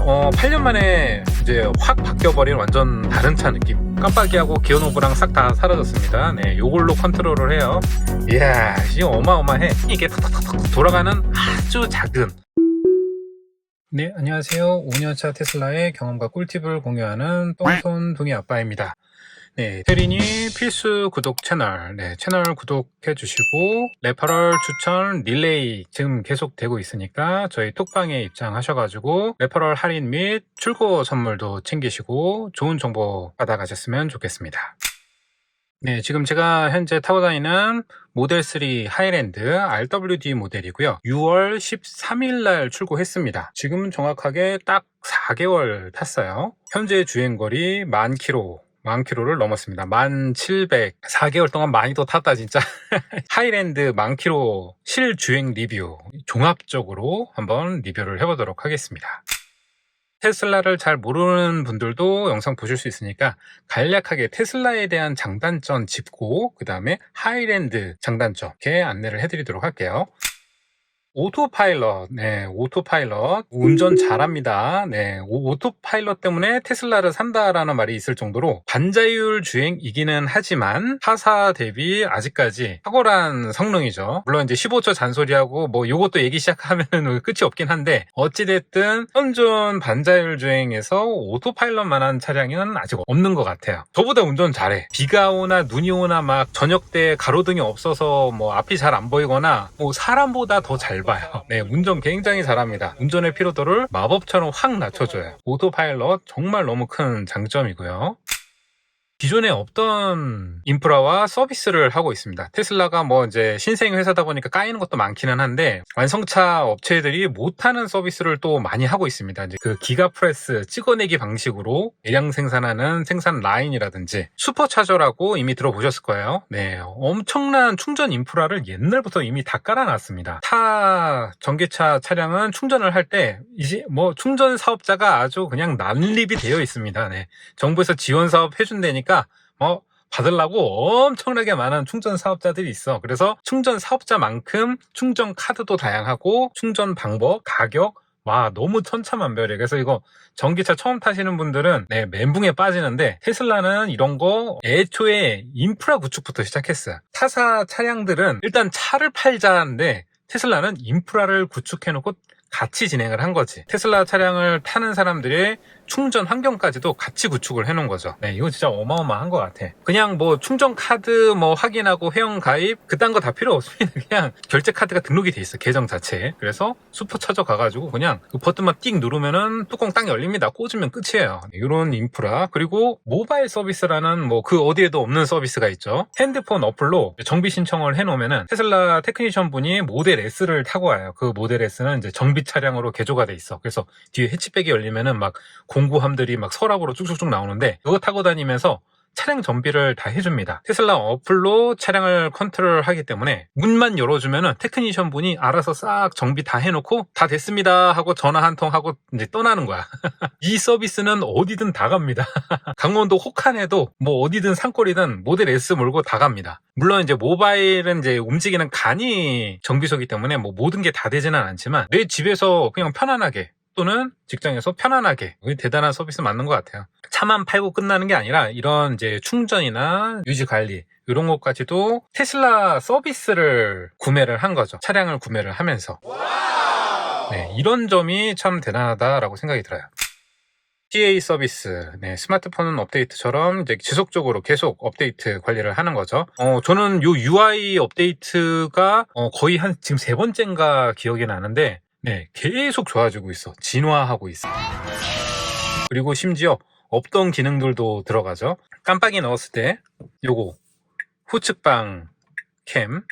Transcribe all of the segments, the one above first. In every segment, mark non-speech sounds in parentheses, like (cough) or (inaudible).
어, 8년 만에 이제 확 바뀌어버린 완전 다른 차 느낌. 깜빡이하고 기어 노브랑 싹 다 사라졌습니다. 네, 요걸로 컨트롤을 해요. 이야, 이게 어마어마해. 이게 탁탁탁탁 돌아가는 아주 작은. 네, 안녕하세요. 5년차 테슬라의 경험과 꿀팁을 공유하는 똥손 동이 아빠입니다. 네, 테린이 필수 구독 채널, 네, 채널 구독해 주시고, 레퍼럴 추천 릴레이 지금 계속 되고 있으니까 저희 톡방에 입장하셔가지고, 레퍼럴 할인 및 출고 선물도 챙기시고, 좋은 정보 받아가셨으면 좋겠습니다. 네, 지금 제가 현재 타고 다니는 모델 3 하이랜드 RWD 모델이고요. 6월 13일 날 출고했습니다. 지금 정확하게 딱 4개월 탔어요. 현재 주행거리 10,000 km. 만 킬로를 넘었습니다. 만 700. 4개월 동안 많이도 탔다, 진짜. (laughs) 하이랜드 만 킬로 실주행 리뷰. 종합적으로 한번 리뷰를 해보도록 하겠습니다. 테슬라를 잘 모르는 분들도 영상 보실 수 있으니까 간략하게 테슬라에 대한 장단점 짚고 그 다음에 하이랜드 장단점 이렇게 안내를 해드리도록 할게요. 오토파일럿, 네, 오토파일럿. 운전 잘합니다. 네, 오- 오토파일럿 때문에 테슬라를 산다라는 말이 있을 정도로 반자율 주행이기는 하지만 타사 대비 아직까지 탁월한 성능이죠. 물론 이제 15초 잔소리하고 뭐 요것도 얘기 시작하면 (laughs) 끝이 없긴 한데 어찌됐든 현존 반자율 주행에서 오토파일럿만한 차량은 아직 없는 것 같아요. 저보다 운전 잘해. 비가 오나 눈이 오나 막 저녁 때 가로등이 없어서 뭐 앞이 잘 안 보이거나 뭐 사람보다 더잘 봐요. 네, 운전 굉장히 잘합니다. 운전의 피로도를 마법처럼 확 낮춰줘요. 오토파일럿 정말 너무 큰 장점이고요. 기존에 없던 인프라와 서비스를 하고 있습니다. 테슬라가 뭐 이제 신생 회사다 보니까 까이는 것도 많기는 한데 완성차 업체들이 못하는 서비스를 또 많이 하고 있습니다. 이제 그 기가프레스 찍어내기 방식으로 대량 생산하는 생산 라인이라든지 슈퍼차저라고 이미 들어보셨을 거예요. 네, 엄청난 충전 인프라를 옛날부터 이미 다 깔아놨습니다. 타 전기차 차량은 충전을 할 때 이제 뭐 충전 사업자가 아주 그냥 난립이 되어 있습니다. 네. 정부에서 지원 사업 해준다니까 뭐 받으려고 엄청나게 많은 충전 사업자들이 있어. 그래서 충전 사업자만큼 충전 카드도 다양하고 충전 방법, 가격 와 너무 천차만별이에요. 그래서 이거 전기차 처음 타시는 분들은 네, 멘붕에 빠지는데 테슬라는 이런 거 애초에 인프라 구축부터 시작했어요. 타사 차량들은 일단 차를 팔자인데 테슬라는 인프라를 구축해놓고 같이 진행을 한 거지. 테슬라 차량을 타는 사람들의 충전 환경까지도 같이 구축을 해놓은 거죠. 네, 이거 진짜 어마어마한 것 같아. 그냥 뭐 충전 카드 뭐 확인하고 회원 가입 그딴 거 다 필요 없습니다. (laughs) 그냥 결제 카드가 등록이 돼 있어 계정 자체에. 그래서 슈퍼차저 가가지고 그냥 그 버튼만 띡 누르면은 뚜껑 딱 열립니다. 꽂으면 끝이에요. 이런 인프라 그리고 모바일 서비스라는 뭐 그 어디에도 없는 서비스가 있죠. 핸드폰 어플로 정비 신청을 해놓으면은 테슬라 테크니션 분이 모델 S를 타고 와요. 그 모델 S는 이제 정비 차량으로 개조가 돼 있어. 그래서 뒤에 해치백이 열리면은 막 공구함들이 막 서랍으로 쭉쭉쭉 나오는데 그거 타고 다니면서 차량 정비를 다 해줍니다. 테슬라 어플로 차량을 컨트롤 하기 때문에 문만 열어주면은 테크니션 분이 알아서 싹 정비 다 해놓고 다 됐습니다 하고 전화 한 통 하고 이제 떠나는 거야. (laughs) 이 서비스는 어디든 다 갑니다. (laughs) 강원도 혹한에도 뭐 어디든 산골이든 모델 S 몰고 다 갑니다. 물론 이제 모바일은 이제 움직이는 간이 정비소기 때문에 뭐 모든 게 다 되지는 않지만 내 집에서 그냥 편안하게 또는 직장에서 편안하게 대단한 서비스 맞는 것 같아요. 차만 팔고 끝나는 게 아니라 이런 이제 충전이나 유지 관리 이런 것까지도 테슬라 서비스를 구매를 한 거죠. 차량을 구매를 하면서. 네, 이런 점이 참 대단하다라고 생각이 들어요. TA 서비스, 네, 스마트폰 업데이트처럼 이제 지속적으로 계속 업데이트 관리를 하는 거죠. 어, 저는 요 UI 업데이트가 어, 거의 한 지금 세 번째인가 기억이 나는데, 네, 계속 좋아지고 있어. 진화하고 있어. 그리고 심지어 없던 기능들도 들어가죠. 깜빡이 넣었을 때, 요거, 후측방 캠,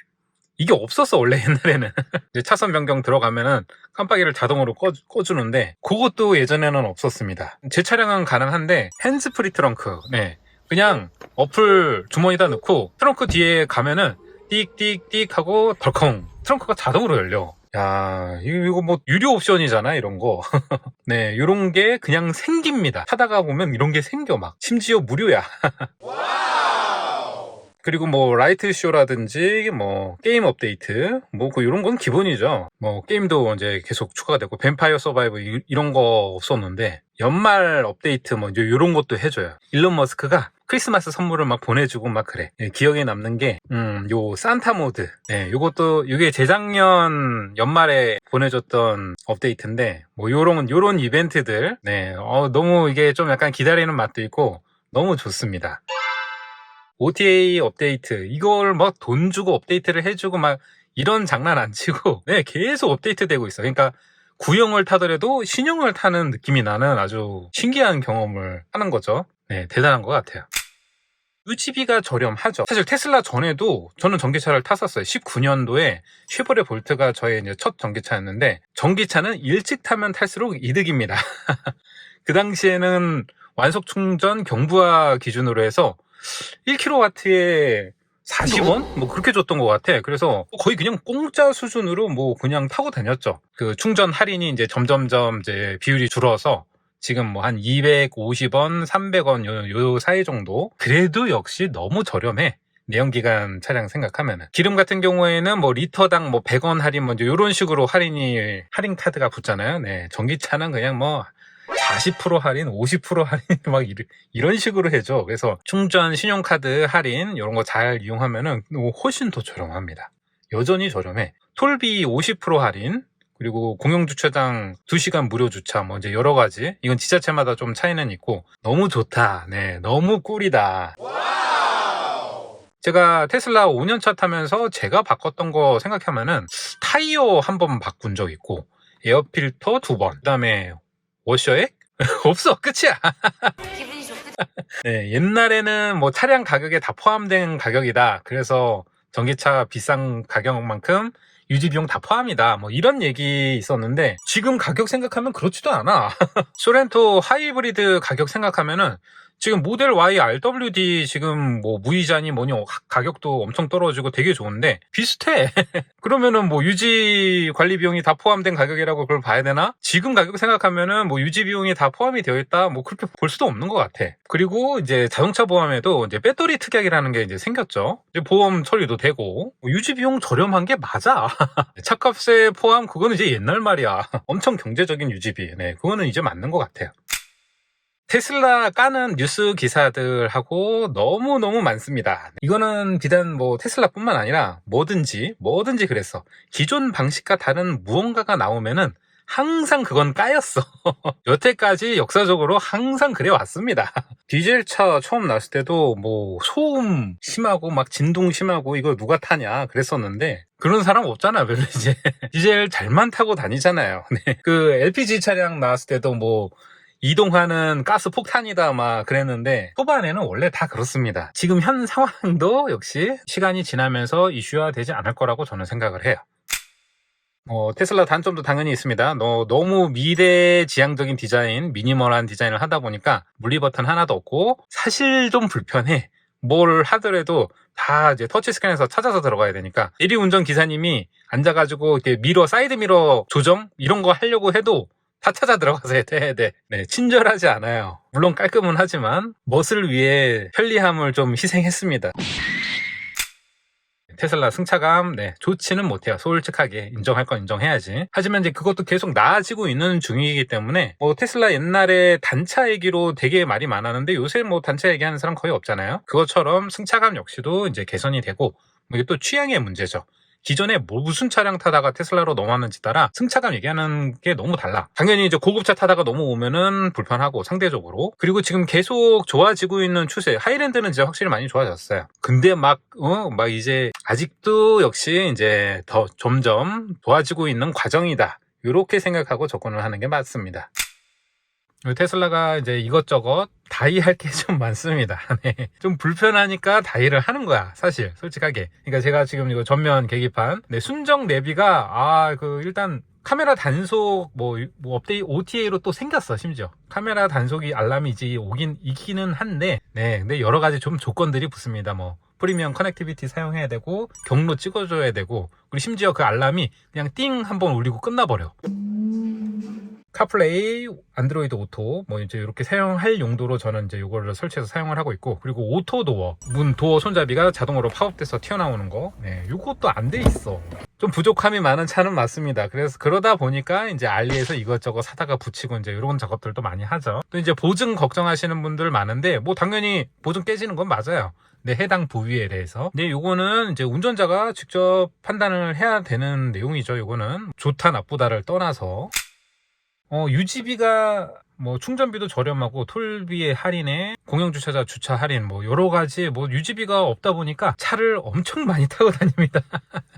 이게 없었어 원래 옛날에는 (laughs) 차선 변경 들어가면은 깜빡이를 자동으로 꺼, 꺼주는데 그것도 예전에는 없었습니다 제 차량은 가능한데 핸즈프리 트렁크 네 그냥 어플 주머니에다 넣고 트렁크 뒤에 가면은 띡띡띡 하고 덜컹 트렁크가 자동으로 열려 야 이거 뭐 유료 옵션이잖아 이런 거 네 (laughs) 이런 게 그냥 생깁니다. 타다가 보면 이런 게 생겨 막. 심지어 무료야 (laughs) 그리고 뭐 라이트 쇼라든지 뭐 게임 업데이트 뭐 그 이런 건 기본이죠. 뭐 게임도 이제 계속 추가가 되고 뱀파이어 서바이브 이- 이런 거 없었는데 연말 업데이트 뭐 이제 이런 것도 해줘요. 일론 머스크가 크리스마스 선물을 막 보내주고 막 그래. 예, 기억에 남는 게, 음, 요 산타 모드. 예, 요것도, 이게 재작년 연말에 보내줬던 업데이트인데, 뭐 요런, 요런 이벤트들, 네, 어, 너무 이게 좀 약간 기다리는 맛도 있고, 너무 좋습니다. OTA 업데이트, 이걸 막 돈 주고 업데이트를 해주고 막 이런 장난 안 치고, (laughs) 네, 계속 업데이트 되고 있어. 그러니까 구형을 타더라도 신형을 타는 느낌이 나는 아주 신기한 경험을 하는 거죠. 네, 대단한 것 같아요. 유지비가 저렴하죠. 사실 테슬라 전에도 저는 전기차를 탔었어요. 19년도에 쉐보레 볼트가 저의 이제 첫 전기차였는데 전기차는 일찍 타면 탈수록 이득입니다. (laughs) 그 당시에는 완속 충전 경부화 기준으로 해서 1kW에 40원? 뭐 그렇게 줬던 것 같아. 그래서 거의 그냥 공짜 수준으로 뭐 그냥 타고 다녔죠. 그 충전 할인이 이제 점점점 이제 비율이 줄어서 지금 뭐 한 250원, 300원 요, 요 사이 정도. 그래도 역시 너무 저렴해. 내연기관 차량 생각하면은. 기름 같은 경우에는 뭐 리터당 뭐 100원 할인 뭐 이런 식으로 할인이, 할인 카드가 붙잖아요. 네. 전기차는 그냥 뭐 40% 할인, 50% 할인 (laughs) 막 이런 식으로 해줘. 그래서 충전 신용카드 할인 이런 거 잘 이용하면은 훨씬 더 저렴합니다. 여전히 저렴해. 톨비 50% 할인, 그리고 공용주차장 2시간 무료 주차, 뭐 이제 여러 가지. 이건 지자체마다 좀 차이는 있고, 너무 좋다. 네, 너무 꿀이다. 제가 테슬라 5년차 타면서 제가 바꿨던 거 생각하면은 타이어 한 번 바꾼 적 있고, 에어필터 두 번, 그 다음에 워셔액? (laughs) 없어, 끝이야. 기분이 좋겠 네, 옛날에는 뭐 차량 가격에 다 포함된 가격이다. 그래서 전기차 비싼 가격만큼 유지 비용 다 포함이다. 뭐 이런 얘기 있었는데 지금 가격 생각하면 그렇지도 않아. (laughs) 소렌토 하이브리드 가격 생각하면은 지금 모델 Y RWD 지금 뭐 무이자니 뭐니 가- 가격도 엄청 떨어지고 되게 좋은데 비슷해. (laughs) 그러면은 뭐 유지 관리 비용이 다 포함된 가격이라고 그걸 봐야 되나? 지금 가격 생각하면은 뭐 유지 비용이 다 포함이 되어 있다. 뭐 그렇게 볼 수도 없는 것 같아. 그리고 이제 자동차 보험에도 이제 배터리 특약이라는 게 이제 생겼죠. 이제 보험 처리도 되고 뭐 유지 비용 저렴한 게 맞아. (laughs) 차값에 포함 그거는 이제 옛날 말이야. (laughs) 엄청 경제적인 유지비. 네, 그거는 이제 맞는 것 같아요. 테슬라 까는 뉴스 기사들하고 너무너무 많습니다. 이거는 비단 뭐 테슬라뿐만 아니라 뭐든지 뭐든지 그랬어. 기존 방식과 다른 무언가가 나오면은 항상 그건 까였어. (laughs) 여태까지 역사적으로 항상 그래 왔습니다. (laughs) 디젤 차 처음 나왔을 때도 뭐 소음 심하고 막 진동 심하고 이거 누가 타냐 그랬었는데 그런 사람 없잖아 별로 이제 (laughs) 디젤 잘만 타고 다니잖아요. 네. 그 LPG 차량 나왔을 때도 뭐 이동하는 가스 폭탄이다 막 그랬는데 초반에는 원래 다 그렇습니다. 지금 현 상황도 역시 시간이 지나면서 이슈화 되지 않을 거라고 저는 생각을 해요. 어, 테슬라 단점도 당연히 있습니다. 너, 너무 미래지향적인 디자인, 미니멀한 디자인을 하다 보니까 물리 버튼 하나도 없고 사실 좀 불편해. 뭘 하더라도 다 이제 터치 스캔에서 찾아서 들어가야 되니까 대리 운전 기사님이 앉아가지고 이렇게 미러 사이드 미러 조정 이런 거 하려고 해도 다 찾아 들어가서 해야 돼. 네, 친절하지 않아요. 물론 깔끔은 하지만 멋을 위해 편리함을 좀 희생했습니다. 테슬라 승차감, 네, 좋지는 못해요. 솔직하게 인정할 건 인정해야지. 하지만 이제 그것도 계속 나아지고 있는 중이기 때문에 뭐 테슬라 옛날에 단차 얘기로 되게 말이 많았는데 요새 뭐 단차 얘기하는 사람 거의 없잖아요. 그것처럼 승차감 역시도 이제 개선이 되고 뭐 이게 또 취향의 문제죠. 기존에 뭐 무슨 차량 타다가 테슬라로 넘어왔는지 따라 승차감 얘기하는 게 너무 달라. 당연히 이제 고급차 타다가 넘어오면은 불편하고 상대적으로. 그리고 지금 계속 좋아지고 있는 추세. 하이랜드는 이제 확실히 많이 좋아졌어요. 근데 막, 어, 막 이제 아직도 역시 이제 더 점점 좋아지고 있는 과정이다. 이렇게 생각하고 접근을 하는 게 맞습니다. 테슬라가 이제 이것저것 다이 할 게 (laughs) 좀 많습니다. (laughs) 네. 좀 불편하니까 다이를 하는 거야, 사실, 솔직하게. 그러니까 제가 지금 이거 전면 계기판, 네, 순정 내비가, 아, 그, 일단, 카메라 단속, 뭐, 뭐 업데이, OTA로 또 생겼어, 심지어. 카메라 단속이 알람이 이제 오긴, 있기는 한데, 네, 근데 여러 가지 좀 조건들이 붙습니다. 뭐, 프리미엄 커넥티비티 사용해야 되고 경로 찍어줘야 되고 그리고 심지어 그 알람이 그냥 띵 한번 울리고 끝나버려. 카플레이, 안드로이드 오토 뭐 이제 이렇게 사용할 용도로 저는 이제 이거를 설치해서 사용을 하고 있고 그리고 오토 도어 문 도어 손잡이가 자동으로 팝업돼서 튀어나오는 거, 네, 이것도 안 돼 있어. 좀 부족함이 많은 차는 맞습니다. 그래서 그러다 보니까 이제 알리에서 이것저것 사다가 붙이고 이제 이런 작업들도 많이 하죠. 또 이제 보증 걱정하시는 분들 많은데 뭐 당연히 보증 깨지는 건 맞아요. 네, 해당 부위에 대해서. 근데 요거는 이제 운전자가 직접 판단을 해야 되는 내용이죠. 요거는 좋다 나쁘다를 떠나서 어, 유지비가 뭐 충전비도 저렴하고 톨비의 할인에 공영주차자 주차 할인 뭐 여러 가지 뭐 유지비가 없다 보니까 차를 엄청 많이 (laughs) 타고 다닙니다.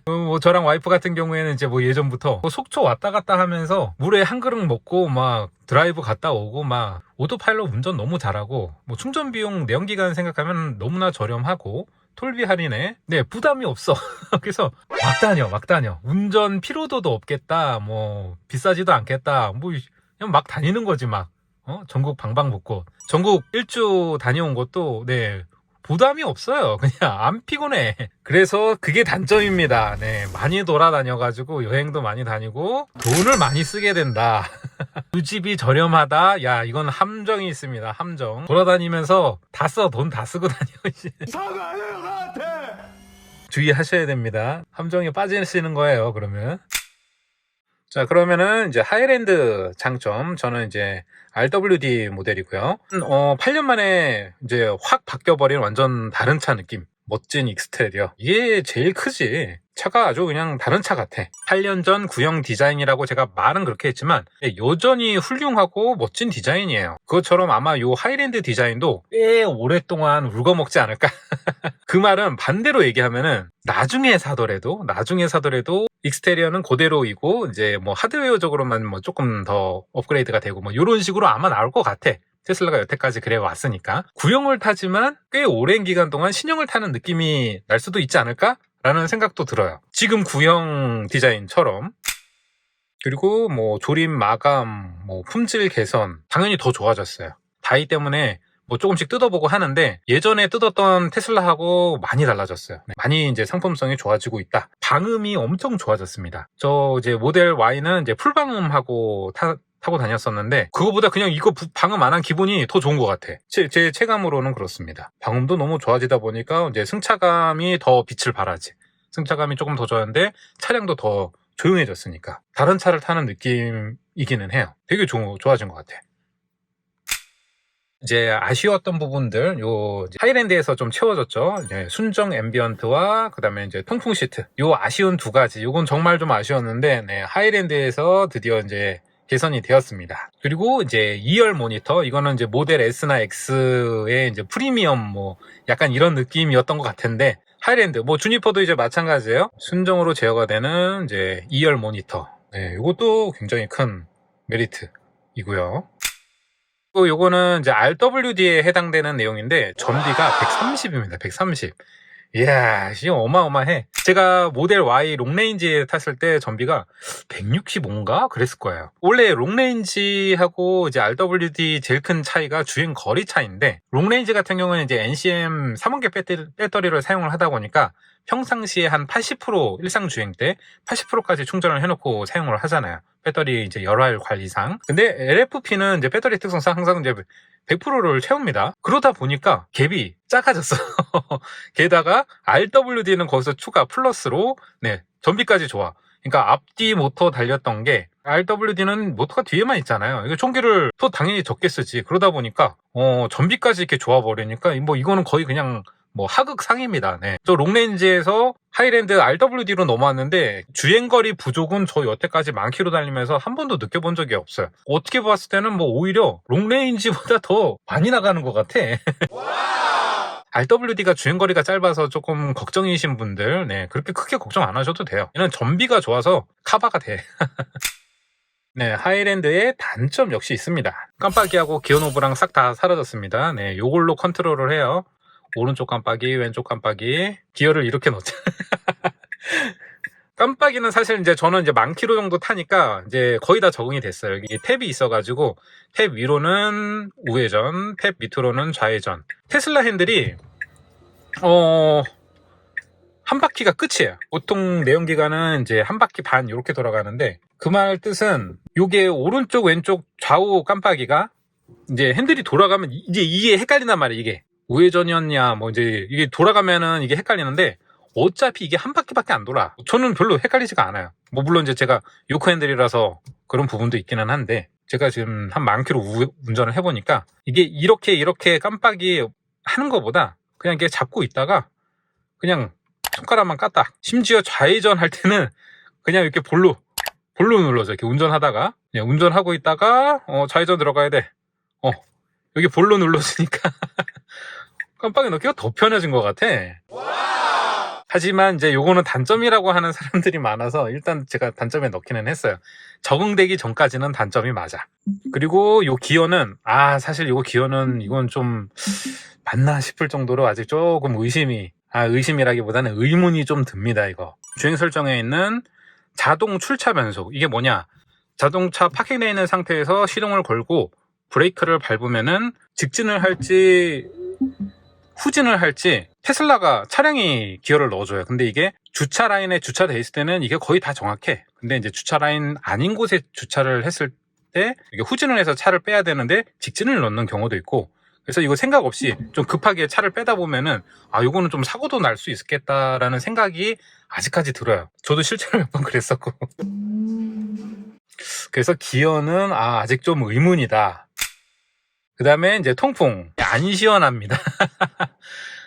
어, 뭐 저랑 와이프 같은 경우에는 이제 뭐 예전부터 뭐 속초 왔다 갔다 하면서 물에 한 그릇 먹고 막 드라이브 갔다 오고 막 오토파일럿 운전 너무 잘하고 뭐 충전 비용 내연기간 생각하면 너무나 저렴하고 톨비 할인에. 네 부담이 없어. (laughs) 그래서 막 다녀 막 다녀. 운전 피로도도 없겠다. 뭐 비싸지도 않겠다. 뭐 그냥 막 다니는 거지 막. 어? 전국 방방곡곡 전국 일주 다녀온 것도 네 부담이 없어요. (laughs) 그냥 안 피곤해. 그래서 그게 단점입니다. 네 많이 돌아다녀 가지고 여행도 많이 다니고 돈을 많이 쓰게 된다. (laughs) 유집이 저렴하다? 야 이건 함정이 있습니다. 함정. 돌아다니면서 다 써. 돈 다 쓰고 다녀 사과해요 주의하셔야 됩니다. 함정에 빠지시는 거예요, 그러면. 자, 그러면은 이제 하이랜드 장점, 저는 이제 RWD 모델이고요. 어, 8년 만에 이제 확 바뀌어버린 완전 다른 차 느낌. 멋진 익스테리어. 이게 제일 크지. 차가 아주 그냥 다른 차 같아. 8년 전 구형 디자인이라고 제가 말은 그렇게 했지만 여전히 훌륭하고 멋진 디자인이에요. 그것처럼 아마 요 하이랜드 디자인도 꽤 오랫동안 울거먹지 않을까. (laughs) 그 말은 반대로 얘기하면은 나중에 사더라도 나중에 사더라도 익스테리어는 그대로이고 이제 뭐 하드웨어적으로만 뭐 조금 더 업그레이드가 되고 뭐 이런 식으로 아마 나올 것 같아. 테슬라가 여태까지 그래 왔으니까 구형을 타지만 꽤 오랜 기간 동안 신형을 타는 느낌이 날 수도 있지 않을까? 라는 생각도 들어요. 지금 구형 디자인처럼 그리고 뭐 조립 마감, 뭐 품질 개선 당연히 더 좋아졌어요. 다이 때문에 뭐 조금씩 뜯어보고 하는데 예전에 뜯었던 테슬라하고 많이 달라졌어요. 네, 많이 이제 상품성이 좋아지고 있다. 방음이 엄청 좋아졌습니다. 저 이제 모델 Y는 이제 풀방음하고 타, 타고 다녔었는데 그거보다 그냥 이거 부- 방음 안 한 기분이 더 좋은 것 같아. 제, 제 체감으로는 그렇습니다. 방음도 너무 좋아지다 보니까 이제 승차감이 더 빛을 발하지. 승차감이 조금 더 좋았는데 차량도 더 조용해졌으니까 다른 차를 타는 느낌이기는 해요. 되게 조- 좋아진 것 같아. 이제 아쉬웠던 부분들 요 하이랜드에서 좀 채워졌죠. 순정 앰비언트와 그다음에 이제 통풍 시트. 요 아쉬운 두 가지. 요건 정말 좀 아쉬웠는데 네, 하이랜드에서 드디어 이제 개선이 되었습니다. 그리고 이제 2열 모니터 이거는 이제 모델 S나 X의 이제 프리미엄 뭐 약간 이런 느낌이었던 것 같은데 하이랜드 뭐 주니퍼도 이제 마찬가지예요. 순정으로 제어가 되는 이제 2열 모니터. 네, 이것도 굉장히 큰 메리트이고요. 또 요거는 이제 RWD에 해당되는 내용인데 전비가 130입니다. 130. 이야, 씨 어마어마해. 제가 모델 Y 롱레인지에 탔을 때 전비가 165인가 그랬을 거예요. 원래 롱레인지하고 이제 RWD 제일 큰 차이가 주행 거리 차이인데 롱레인지 같은 경우는 이제 NCM 3원계 배터리, 배터리 를 사용을 하다 보니까 평상시에 한 80% 일상 주행 때 80%까지 충전을 해놓고 사용을 하잖아요. 배터리 이제 열활 관리상. 근데 LFP는 이제 배터리 특성상 항상 이제 100%를 채웁니다. 그러다 보니까 갭이 작아졌어. (laughs) 게다가 RWD는 거기서 추가 플러스로 네 전비까지 좋아. 그러니까 앞뒤 모터 달렸던 게 RWD는 모터가 뒤에만 있잖아요. 이거 총기를 또 당연히 적게 쓰지. 그러다 보니까 어 전비까지 이렇게 좋아 버리니까 뭐 이거는 거의 그냥 뭐 하극 상입니다. 네. 저 롱레인지에서 하이랜드 RWD로 넘어왔는데 주행거리 부족은 저 여태까지 만 킬로 달리면서 한 번도 느껴본 적이 없어요. 어떻게 봤을 때는 뭐 오히려 롱레인지보다 더 많이 나가는 것 같아. (laughs) RWD가 주행거리가 짧아서 조금 걱정이신 분들, 네, 그렇게 크게 걱정 안 하셔도 돼요. 얘는 전비가 좋아서 카바가 돼. (laughs) 네, 하이랜드의 단점 역시 있습니다. 깜빡이하고 기어노브랑 싹 다 사라졌습니다. 네, 요걸로 컨트롤을 해요. 오른쪽 깜빡이, 왼쪽 깜빡이, 기어를 이렇게 넣자. (laughs) 깜빡이는 사실 이제 저는 이제 만 킬로 정도 타니까 이제 거의 다 적응이 됐어요. 여기 탭이 있어가지고 탭 위로는 우회전, 탭 밑으로는 좌회전. 테슬라 핸들이 어, 한 바퀴가 끝이에요. 보통 내연기관은 이제 한 바퀴 반 이렇게 돌아가는데 그 말 뜻은 요게 오른쪽 왼쪽 좌우 깜빡이가 이제 핸들이 돌아가면 이제 이게 헷갈린단 말이에요. 이게 우회전이었냐 뭐 이제 이게 돌아가면은 이게 헷갈리는데 어차피 이게 한 바퀴밖에 안 돌아. 저는 별로 헷갈리지가 않아요. 뭐 물론 이제 제가 요크 핸들이라서 그런 부분도 있기는 한데 제가 지금 한 만 킬로 우- 운전을 해보니까 이게 이렇게 이렇게 깜빡이 하는 것보다 그냥 이렇게 잡고 있다가 그냥 손가락만 깠다. 심지어 좌회전 할 때는 그냥 이렇게 볼로 볼로 눌러서 이렇게 운전하다가 그냥 운전하고 있다가 어, 좌회전 들어가야 돼. 어 여기 볼로 눌러주니까 (laughs) 깜빡이 넣기가 더 편해진 것 같아. 하지만 이제 요거는 단점이라고 하는 사람들이 많아서 일단 제가 단점에 넣기는 했어요. 적응되기 전까지는 단점이 맞아. 그리고 요 기어는 아 사실 요거 기어는 이건 좀 맞나 싶을 정도로 아직 조금 의심이 아 의심이라기보다는 의문이 좀 듭니다 이거 주행 설정에 있는 자동 출차 변속 이게 뭐냐 자동차 파킹되어 있는 상태에서 시동을 걸고 브레이크를 밟으면은 직진을 할지 후진을 할지 테슬라가 차량이 기어를 넣어줘요. 근데 이게 주차 라인에 주차돼 있을 때는 이게 거의 다 정확해. 근데 이제 주차 라인 아닌 곳에 주차를 했을 때 이게 후진을 해서 차를 빼야 되는데 직진을 넣는 경우도 있고 그래서 이거 생각 없이 좀 급하게 차를 빼다 보면은 아 요거는 좀 사고도 날 수 있겠다라는 생각이 아직까지 들어요. 저도 실제로 (laughs) 몇 번 그랬었고. 그래서 기어는 아 아직 좀 의문이다. 그 다음에 이제 통풍 안 시원합니다. (laughs)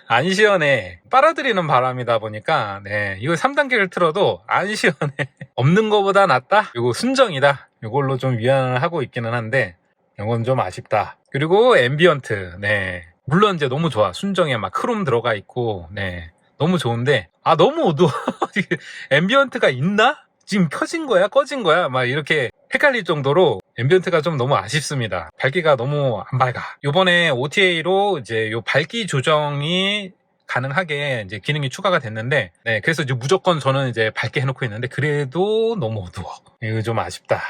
안 시원해. 빨아들이는 바람이다 보니까, 네. 이거 3단계를 틀어도 안 시원해. (laughs) 없는 거보다 낫다? 이거 순정이다. 이걸로 좀 위안을 하고 있기는 한데, 이건 좀 아쉽다. 그리고 앰비언트, 네. 물론 이제 너무 좋아. 순정에 막 크롬 들어가 있고, 네. 너무 좋은데, 아, 너무 어두워. (laughs) 앰비언트가 있나? 지금 켜진 거야? 꺼진 거야? 막 이렇게 헷갈릴 정도로 앰비언트가 좀 너무 아쉽습니다. 밝기가 너무 안 밝아. 요번에 OTA로 이제 요 밝기 조정이 가능하게 이제 기능이 추가가 됐는데, 네, 그래서 이제 무조건 저는 이제 밝게 해놓고 있는데, 그래도 너무 어두워. 이거 좀 아쉽다.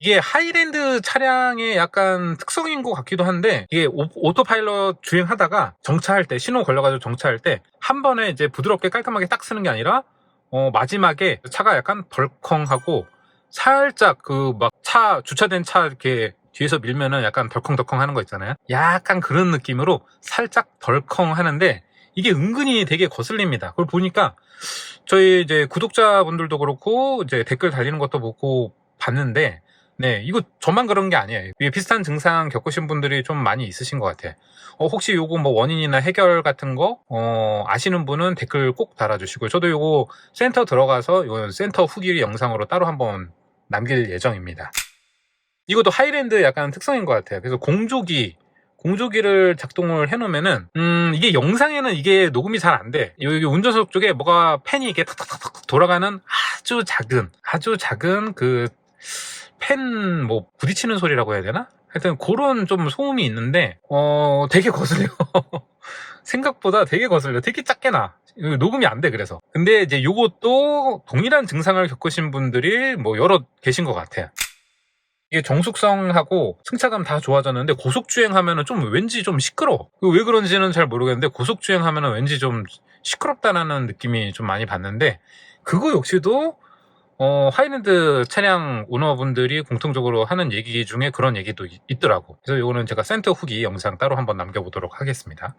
이게 하이랜드 차량의 약간 특성인 것 같기도 한데, 이게 오, 오토파일럿 주행하다가 정차할 때, 신호 걸려가지고 정차할 때, 한 번에 이제 부드럽게 깔끔하게 딱 쓰는 게 아니라, 어, 마지막에 차가 약간 덜컹하고, 살짝 그 막 차 주차된 차 이렇게 뒤에서 밀면은 약간 덜컹덜컹 하는 거 있잖아요. 약간 그런 느낌으로 살짝 덜컹 하는데 이게 은근히 되게 거슬립니다. 그걸 보니까 저희 이제 구독자분들도 그렇고 이제 댓글 달리는 것도 보고 봤는데 네 이거 저만 그런 게 아니에요. 이게 비슷한 증상 겪으신 분들이 좀 많이 있으신 것 같아요. 어, 혹시 요거 뭐 원인이나 해결 같은 거 어, 아시는 분은 댓글 꼭 달아주시고요. 저도 요거 센터 들어가서 요 센터 후기 영상으로 따로 한번 남길 예정입니다. 이것도 하이랜드 약간 특성인 것 같아요. 그래서 공조기, 공조기를 작동을 해놓으면은, 음, 이게 영상에는 이게 녹음이 잘 안 돼. 여기 운전석 쪽에 뭐가 팬이 이렇게 탁탁탁탁 돌아가는 아주 작은, 아주 작은 그, 팬 뭐 부딪히는 소리라고 해야 되나? 하여튼 그런 좀 소음이 있는데, 어, 되게 거슬려. (laughs) 생각보다 되게 거슬려. 되게 작게 나. 녹음이 안 돼, 그래서. 근데 이제 요것도 동일한 증상을 겪으신 분들이 뭐 여러 계신 것 같아요. 이게 정숙성하고 승차감 다 좋아졌는데 고속주행하면은 좀 왠지 좀 시끄러워. 그왜 그런지는 잘 모르겠는데 고속주행하면은 왠지 좀 시끄럽다라는 느낌이 좀 많이 받는데 그거 역시도 어, 하이랜드 차량 오너분들이 공통적으로 하는 얘기 중에 그런 얘기도 있- 있더라고. 그래서 요거는 제가 센터 후기 영상 따로 한번 남겨보도록 하겠습니다.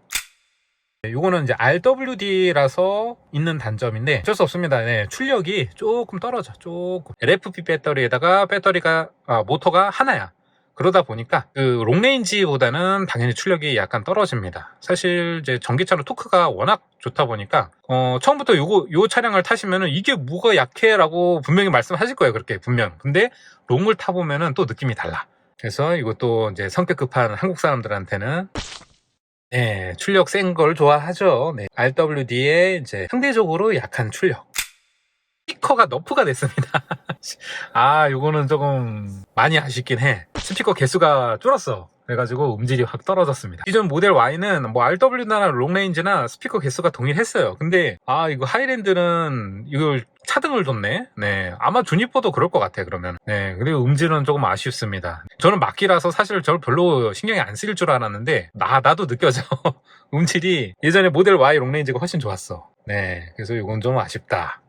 네, 요거는 이제 RWD라서 있는 단점인데 어쩔 수 없습니다. 네, 출력이 조금 떨어져. 조금. LFP 배터리에다가 배터리가 아, 모터가 하나야. 그러다 보니까 그 롱레인지보다는 당연히 출력이 약간 떨어집니다. 사실 이제 전기차로 토크가 워낙 좋다 보니까 어, 처음부터 요거 요 차량을 타시면은 이게 뭐가 약해라고 분명히 말씀하실 거예요. 그렇게 분명. 근데 롱을 타 보면은 또 느낌이 달라. 그래서 이것도 이제 성격 급한 한국 사람들한테는 네, 출력 센 걸 좋아하죠. 네, RWD의 이제 상대적으로 약한 출력. 스피커가 너프가 됐습니다. (laughs) 아, 요거는 조금 많이 아쉽긴 해. 스피커 개수가 줄었어. 그래가지고 음질이 확 떨어졌습니다. 기존 모델 Y는 뭐 RW나 롱레인지나 스피커 개수가 동일했어요. 근데 아 이거 하이랜드는 이걸 차등을 뒀네. 네, 아마 주니퍼도 그럴 것 같아 그러면. 네, 그리고 음질은 조금 아쉽습니다. 저는 막기라서 사실 저를 별로 신경이 안 쓰일 줄 알았는데 나 나도 느껴져. (laughs) 음질이 예전에 모델 Y 롱레인지가 훨씬 좋았어. 네, 그래서 이건 좀 아쉽다.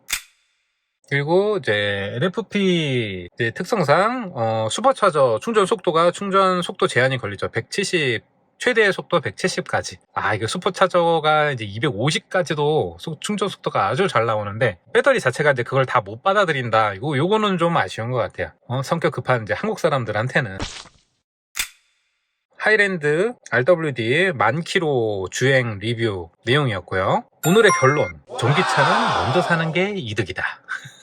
그리고 이제 LFP 이제 특성상 어, 슈퍼차저 충전 속도가 충전 속도 제한이 걸리죠. 170 최대 속도 170까지. 아 이거 슈퍼차저가 이제 250까지도 충전 속도가 아주 잘 나오는데 배터리 자체가 이제 그걸 다 못 받아들인다. 이거 요거는 좀 아쉬운 것 같아요. 어, 성격 급한 이제 한국 사람들한테는. 하이랜드 RWD 만 킬로 주행 리뷰 내용이었고요. 오늘의 결론. 전기차는 먼저 사는 게 이득이다.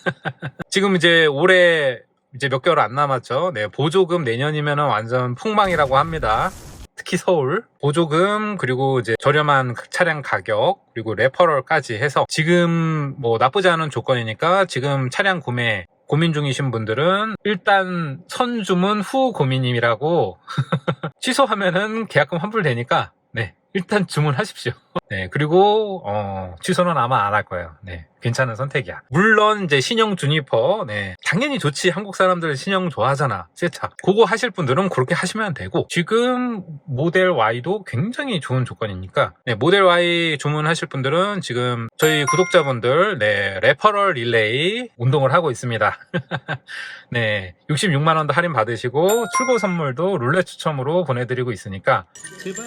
(laughs) 지금 이제 올해 이제 몇 개월 안 남았죠. 네, 보조금 내년이면 완전 폭망이라고 합니다. 특히 서울 보조금 그리고 이제 저렴한 차량 가격 그리고 레퍼럴까지 해서 지금 뭐 나쁘지 않은 조건이니까 지금 차량 구매 고민 중이신 분들은 일단 선주문 후 고민님이라고 (laughs) 취소하면은 계약금 환불되니까 네 일단 주문하십시오. (laughs) 네 그리고 어, 취소는 아마 안 할 거예요. 네 괜찮은 선택이야. 물론 이제 신형 주니퍼 네 당연히 좋지 한국 사람들 신형 좋아하잖아 새차 그거 하실 분들은 그렇게 하시면 되고 지금 모델 Y도 굉장히 좋은 조건이니까 네, 모델 Y 주문하실 분들은 지금 저희 구독자분들 네 레퍼럴 릴레이 운동을 하고 있습니다. (laughs) 네 66만 원도 할인 받으시고 출고 선물도 룰렛 추첨으로 보내드리고 있으니까 제발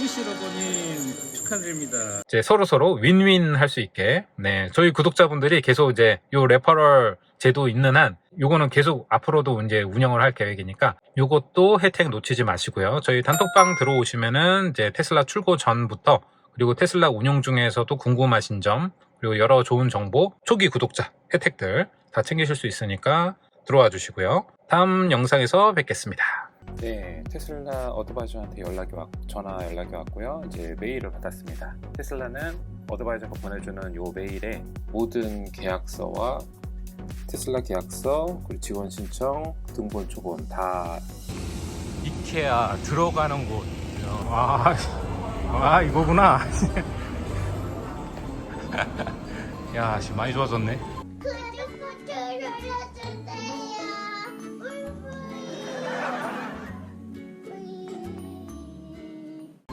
푸시러버님 축하드립니다. 이제 서로 서로 윈윈 할 수 있게 네 저희 구독자분들이 계속 이제 요 레퍼럴 제도 있는 한 요거는 계속 앞으로도 이제 운영을 할 계획이니까 요것도 혜택 놓치지 마시고요. 저희 단톡방 들어오시면은 이제 테슬라 출고 전부터 그리고 테슬라 운영 중에서도 궁금하신 점 그리고 여러 좋은 정보 초기 구독자 혜택들 다 챙기실 수 있으니까 들어와 주시고요. 다음 영상에서 뵙겠습니다. 네, 테슬라 어드바이저한테 연락이 왔, 전화 연락이 왔고요. 이제 메일을 받았습니다. 테슬라는 어드바이저가 보내주는 요 메일에 모든 계약서와 테슬라 계약서, 그리고 직원 신청, 등본 초본 다 이케아 들어가는 곳. 아, 아 이거구나. (laughs) 야, 씨, 많이 좋아졌네.